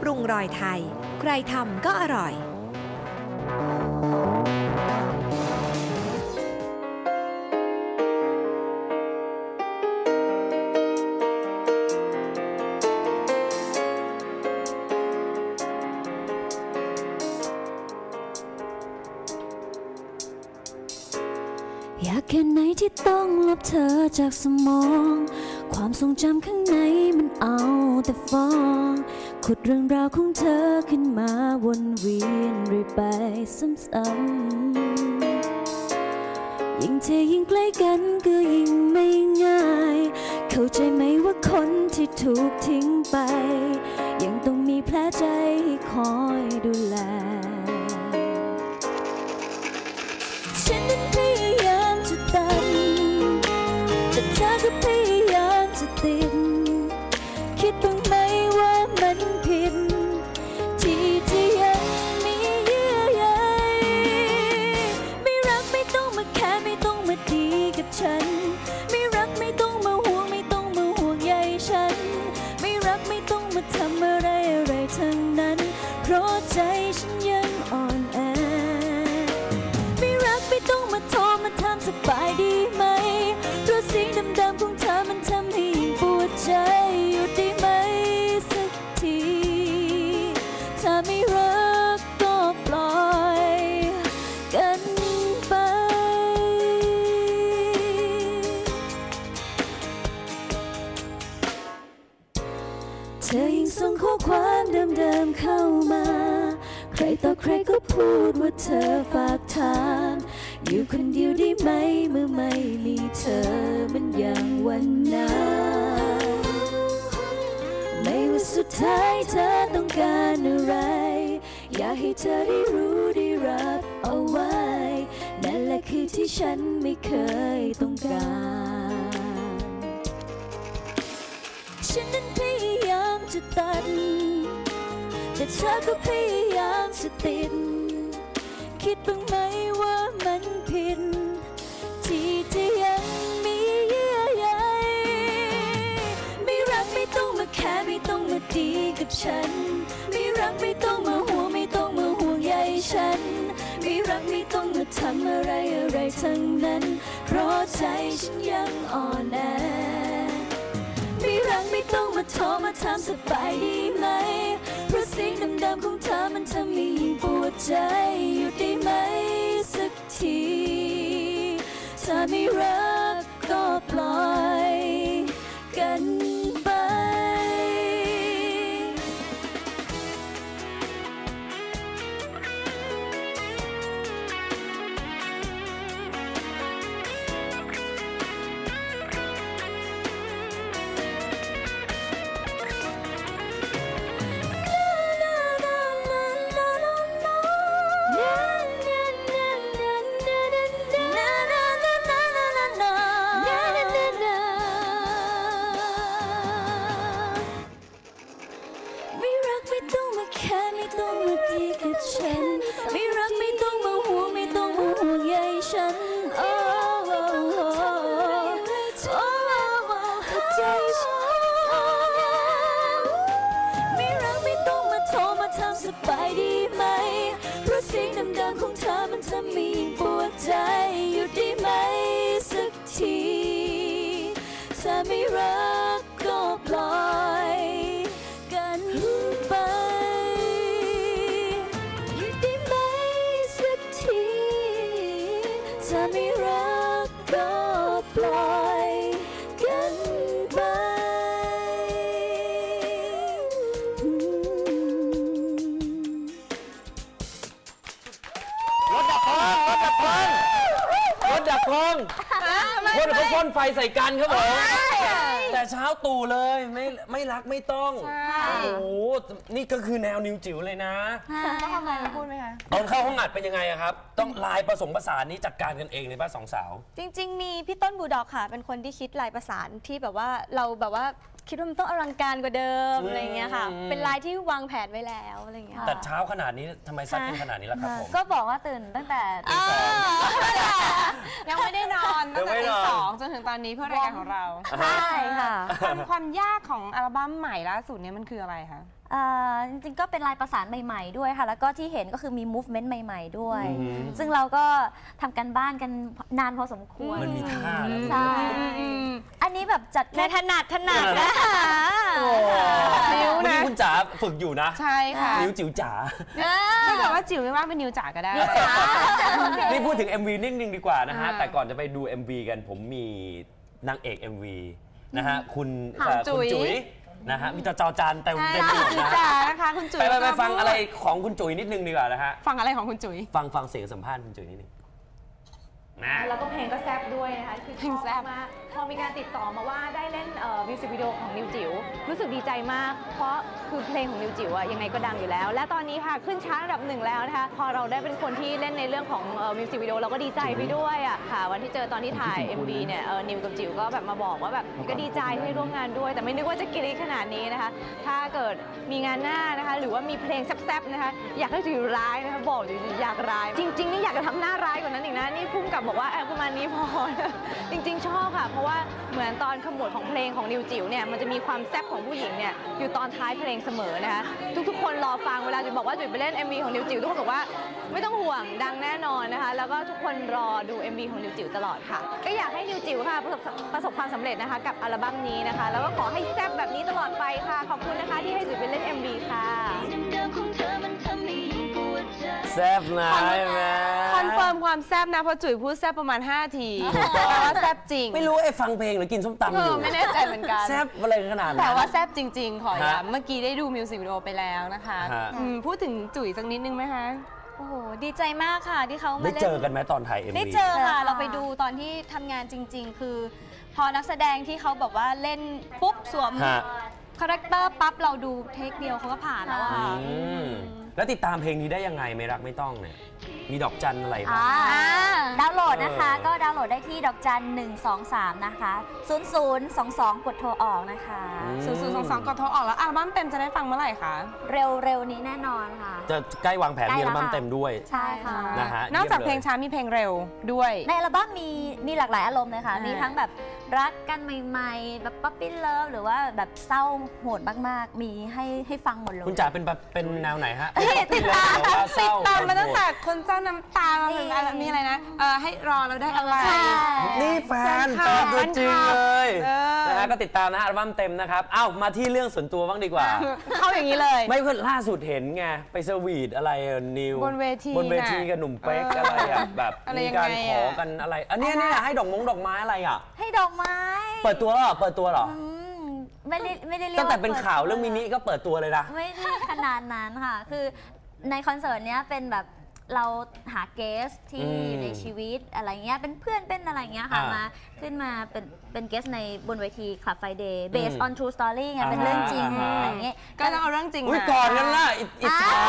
ปรุงรอยไทย ใครทำก็อร่อย อยากแค่ไหนที่ต้องลบเธอจากสมอง ความทรงจำข้างในมันเอาแต่ฟ้อง ขุดเรื่องราวของเธอขึ้นมาวนเวียนเรื่อยไปซ้ำๆยิ่งเธอยิ่งใกล้กันก็ยิ่งไม่ง่าย เข้าใจไหมว่าคนที่ถูกทิ้งไป ยังต้องมีแผลใจให้คอยดูแล ฉันนั้นพยายามจะตันแต่เธอก็พยายามจะติด ธอยิ่งส่งข้อความเดิมๆเข้ามา ใครต่อใครก็พูดว่าเธอฝากถาม อยู่คนเดียวได้ไหมเมื่อไม่มีเธอมันอย่างวันนั้นไม่ว่าสุดท้ายเธอต้องการอะไร อยากให้เธอได้รู้ได้รับเอาไว้ นั่นแหละคือที่ฉันไม่เคยต้องการฉันนั้น จะตัด แต่เธอก็พยายามจะติด คิดบ้างไหมว่ามันผิด ที่ที่ยังมีเยื่อใยไม่รักไม่ต้องมาแค่ไม่ต้องมาดีกับฉัน ไม่รักไม่ต้องมาห่วงไม่ต้องมาห่วงใยฉัน ไม่รักไม่ต้องมาทำอะไรอะไรทั้งนั้น เพราะใจฉันยังอ่อนแอ โทรมาถามสบายดีไหม เพราะสิ่งดำๆของเธอมันทำให้ยิ่งปวดใจอยู่ได้ไหมสักทีถ้าไม่รักก็ปล่อยกัน ถ้าไคนเขาพ่นไฟใส่กันครับผมแต่เช้าตู่เลยไม่ไม่รักไม่ต้องโอ้โหนี่ก็คือแนวนิวจิ๋วเลยนะต้องทำอะไรมาพูดไหมคะตอนเข้าห้องอัดเป็นยังไงอะครับ ต้องลายผสมผสานนี้จัดการกันเองเลยป่ะสองสาว จริง ๆ มีพี่ต้นบูดอกค่ะ เป็นคนที่คิดลายประสานที่แบบว่าเราแบบว่า คิดว่ามันต้องอลังการกว่าเดิมอืม อะไรเงี้ยค่ะ เป็นลายที่วางแผนไว้แล้วอะไรเงี้ยแต่เช้าขนาดนี้ทำไมซัดกันขนาดนี้ล่ะครับผม ก็บอกว่าตื่นตั้งแต่ตีสองยังไม่ได้นอนตั้งแต่ยังไม่ตีนอน สองจนถึงตอนนี้เพื่อรายการของเรา ใช่ค่ะ ความความยากของอัลบั้มใหม่ล่าสุดเนี่ยมันคืออะไรคะ เอ่อจริงๆก็เป็นลายประสานใหม่ๆด้วยค่ะ แล้วก็ที่เห็นก็คือมี movement ใหม่ ๆ ด้วย อืม ซึ่งเราก็ทำกันบ้านกันนานพอสมควรมันมีท่าแล้ว ใช่อันนี้แบบจัดแค่ถนัดถนัดนะคะโอ้นิ้วนะเมื่อกี้คุณจ๋าฝึกอยู่นะ ใช่ค่ะนิ้วจิ๋วจ๋า ถ้าเกิดว่าจิ๋วไม่ว่างเป็นนิวจ๋าก็ได้ นี่พูดถึง MV นิดนึงดีกว่านะฮะ อ่า แต่ก่อนจะไปดู MV กันผมมีนางเอก MV นะฮะคุณค่ะเอ่อจุ๋คุณยจุ๋ยนะฮะมีจอจอจานเต็มใช่เต็มไปหมดจิ๋วนะจ๋าฮะนะคะคุณจุ๋ยไปไปไปก็ฟังพูดอะไรของคุณจุ๋ยนิดนึงดีกว่านะฮะฟังอะไรของคุณจุ๋ย ฟังฟังเสียงสัมภาษณ์คุณจุ๋ยนิดนึงนะ แล้วก็เพลงก็แซ่บด้วยนะคะ คือเพลงแซ่บชอบมาก พอมีการติดต่อมาว่าได้เล่น มิวสิกวิดีโอของนิวจิ๋วรู้สึกดีใจมาก เพราะคือเพลงของนิวจิ๋วอะยังไงก็ดังอยู่แล้ว และตอนนี้ค่ะขึ้นชาร์ตอันดับหนึ่งแล้วนะคะพอเราได้เป็นคนที่เล่นในเรื่องของมิวสิกวิดีโอเราก็ดีใจไปด้วยอะค่ะวันที่เจอตอนที่ถ่าย MV เนี่ยเอ่อนิวกับจิ๋วก็แบบมาบอกว่าแบบก็ดีใจที่ร่วมงานด้วย แต่ไม่นึกว่าจะกรี๊ดขนาดนี้นะคะ ถ้าเกิดมีงานหน้านะคะ หรือว่ามีเพลงแซ่บๆนะคะอยากให้จิ๋วร้ายนะคะบอกจิ๋วอยากร้าย จริงๆนี่อยากจะทำหน้าร้ายกว่านั้นอีกนะนี่พุ่มกับบอกว่าเออประมาณนี้พอจริง ๆ ชอบค่ะ เพราะว่าเหมือนตอนขมวดของเพลงของนิวจิ๋วเนี่ยมันจะมีความแซ่บของผู้หญิงเนี่ยอยู่ตอนท้ายเพลงเสมอนะคะทุกๆ คนรอฟังเวลาจุ๋ยบอกว่าจุ๋ยไปเล่น MV ของนิวจิ๋วทุกคนบอกว่าไม่ต้องห่วงดังแน่นอนนะคะแล้วก็ทุกคนรอดู MV ของนิวจิ๋วตลอดค่ะ ก็อยากให้นิวจิ๋วค่ะประสบประสบความสำเร็จนะคะกับอัลบั้มนี้นะคะ แล้วก็ขอให้แซ่บแบบนี้ตลอดไปค่ะ ขอบคุณนะคะที่ให้จุ๋ยไปเล่น MV ค่ะแซ่บนะใช่ไหมคอนเฟิร์มความแซ่บนะเพราะจุ๋ยพูดแซ่บประมาณ 5 ทีแปลว่าแซ่บจริงไม่รู้ไอ้ฟังเพลงหรือกินส้มตำเอออยู่ไม่แน่ใจเหมือนกัน แซ่บอะไรขนาดนั้น แต่ว่าแซ่บจริง ๆ ขอฮะย้ำเมื่อกี้ได้ดูมิวสิกวิดีโอไปแล้วนะคะฮะ อืมพูดถึงจุ๋ยสักนิดนึงไหมคะ โอ้โห ดีใจมากค่ะที่เขามาได้เล่น เจอกันไหมตอนถ่าย MV ได้เจอค่ะค่ะ เราไปดูตอนที่ทำงานจริง ๆ คือ พอนักแสดงที่เขาแบบว่าเล่นปุ๊บสวมฮะ คาแรคเตอร์ปั๊บเราดูเทคเดียวเขาก็ผ่านแล้วอะอืมแล้วติดตามเพลงนี้ได้ยังไงไม่รักไม่ต้องเนี่ย มีดอกจันอะไรบ้าง อ่าดาวน์โหลดนะคะ เออ ก็ดาวน์โหลดได้ที่ดอกจัน1 2 3 นะคะ 0022 กดโทรออกนะคะ0 0 2 2กดโทรออกแล้วอัลบั้มเต็มจะได้ฟังเมื่อไหร่คะ เร็วๆนี้แน่นอนค่ะ จะใกล้วางแผนใกล้มีอัแล้ลวบั้มค่ะ เต็มด้วย ใช่ค่ะ นะฮะนอกจากเยี่เพยลมงเลยช้ามีเพลงเร็วด้วย ในอัลบั้มมีมีหลากหลายอารมณ์เลยค่ะ อ่ามี มีทั้งแบบรักกันใหม่ๆ แบบป๊อปปี้เลิฟหรือว่าแบบเศร้าโหดมากๆ มีให้ให้ฟังหมดเลย คุณจ๋าเป็นแบบเป็นแนวไหนฮะติดตามหรือว่าเศร้าตามมาตั้งแต่คนเจ้าน้ำตานี่อะไรมีอะไรนะเออให้รอเราได้อะไรใช่นี่แฟนแฟแฟนนตัวจริงเลยเออ นะฮะก็ติดตามนะฮะอัลบั้มเต็มนะครับอ้าวมาที่เรื่องส่วนตัวบ้างดีกว่า เข้าอย่างนี้เลย ไม่เพื่อนล่าสุดเห็นไงไปสวีทอะไรอะนิวบนเวทีบนเวทีน่ะกับหนุ่มเป๊กเออออะไรอะแบบอะไรมียังการไงขออะกันอะไรอันเนี้ยเนี่ยให้ดอกมงดอกไม้อะไรอะ ให้ดอกไม้เปิดตัวแล้วเหรอเปิดตัวเหรออืมไม่ได้ไม่ได้เรียกตั้งแต่าเป็นข่าวเรื่องมินิก็เปิดตัวเลยนะ ไม่ได้ขนาดนั้นค่ะ คือในคอนเสิร์ตเนี้ยเป็นแบบ เราหาเกสที่อืมอยู่ในชีวิตอะไรเงี้ยเป็นเพื่อนเป็นอะไรเงี้ยค่ะอ่ามมาขึ้นมาเป็นเป็นเกสในบนเวที Club Friday based อืม on true story ไงอ่าเป็นเรื่องจริงอ่าอะไรเงี้ย ก็ต้องเอาเรื่องจริงอุ้ยมาก่อนกันนะอิอิจฉา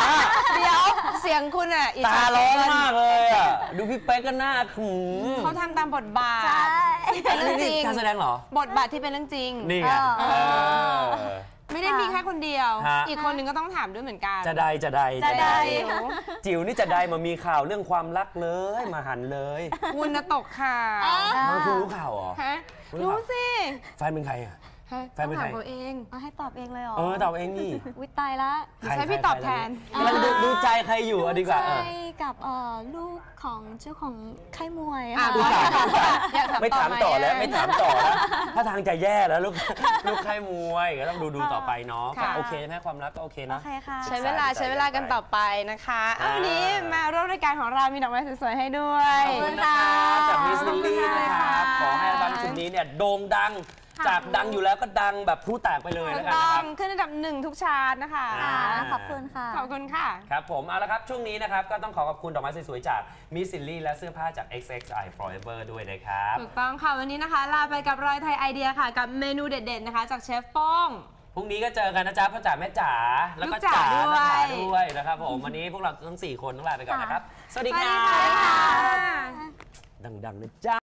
เดี๋ยวเสียงคุณอะจฉตาร้อนมากเลยอะ ดูพี่เป๊กก็หน้าขึมเขาทำตามบทบาท ใช่ เป็นเรื่องจนี่ริง การแสดงเหรอ บทบาทที่เป็นเรื่องจริง นี่ไงเออ เออ ไม่ได้มีแค่คนเดียว ฮะ อีกคนหนึงก็ต้องถามด้วยเหมือนกันจะได้จะได้จะได้ จิ๋วนี่จะได้มามีข่าวเรื่องความรักเลยมาหันเลยคุณน่ะตกข่าวมาคุณรู้ข่าวเหรอฮะรู้รู้ข่าวสิ แฟนเป็นใครอะ ฮะแฟนเป็นต้องใครถามเขาเองเอาให้ตอบเองเลยเหรอเออตอบเองนี่วิตายละเดี๋ยวใช้พี่ตอบแทน กำลังดูดูใจใครอยู่อะดีกว่าเอใช่อกับเอ่อลูกของเจ้าของค่ายมวยอะค่ะดูจ่ายดูจ่ายอยากถามไม่ถามต่ต่ออไหมแล้วไม่ถามต่อแล้วถ้าทางจะแย่แล้วลูกลูกใครมวยก็ต้องดูดูต่อไปเนาะก็ค่ะ โอเคไหมความรักก็โอเคโอนะ เคค่ะ ใช้เวลาใช้เวลากันต่อไปนะคะเอาอ่าวันนี้มาร่วมรายการของเรามีดอกไม้สวยๆให้ด้วย ขอบคุณนะครับจากมิสลิลลี่ขอบคุณนะครับค่ะขอให้อัลบั้มชุดนี้เนี่ยโด่งดัง จากดังอยู่แล้วก็ดังแบบพลุแตกไปเลยถูแล้วกกันต้นะอคงรับ ขึ้นอันดับหนึ่งทุกชาร์ตนะคะ อ่า ขอบคุณค่ะ ขอบคุณค่ะ ครับผมเอาละครับ ช่วงนี้นะครับ ก็ต้องขอขอบคุณดอกไม้สวยๆจากมิสซิลลี่และเสื้อผ้าจาก XXI Forever ด้วยนะครับ ถูกต้องค่ะ วันนี้นะคะ ลาไปกับรอยไทยไอเดียค่ะ กับเมนูเด็ดๆนะคะ จากเชฟโป้งพรุ่งนี้ก็เจอกันนะจ๊ะพ่อจ๋าแม่จ๋าแล้วก็ลูกจ๋าจ๋าด้วย น้าจ๋าด้วยนะครับผม วันนี้พวกเราทั้ง 4 คนต้องลาไปก่อนนะครับ สวัสดีสวัสคดีรับค่ะ ดังๆนะจ๊ะ